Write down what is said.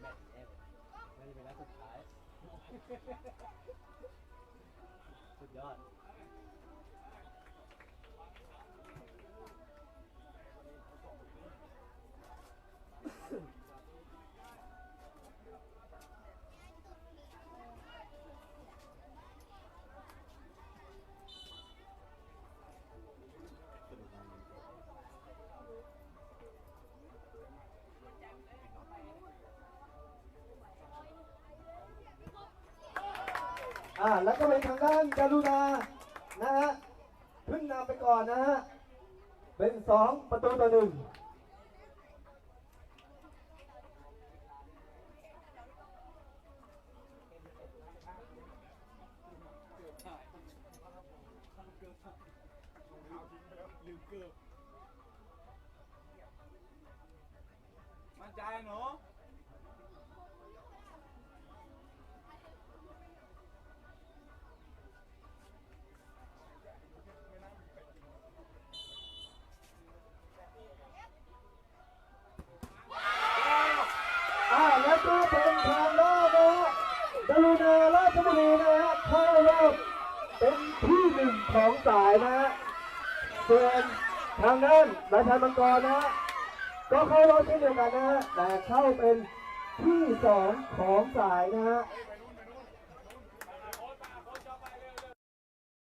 แมตช์แรกน่าจะเป็นนัดสุดท้าย สุดยอด อ่าแล้วก็เป็นทางด้านการุณานะฮะขึ้นนำไปก่อนนะฮะเป็นสองประตูต่อหนึ่งมั่นใจหนูอ่าแก็เป็นทางด้านนะฮะการุณาราชบุรีนะฮะเข้ารอบเป็นที่หนึ่งของสายนะฮะส่วนทางด้านราชันมังกรนะฮะก็เข้ารอบเช่นเดียวกันนะฮะแต่เข้าเป็นที่สองของสายนะฮะ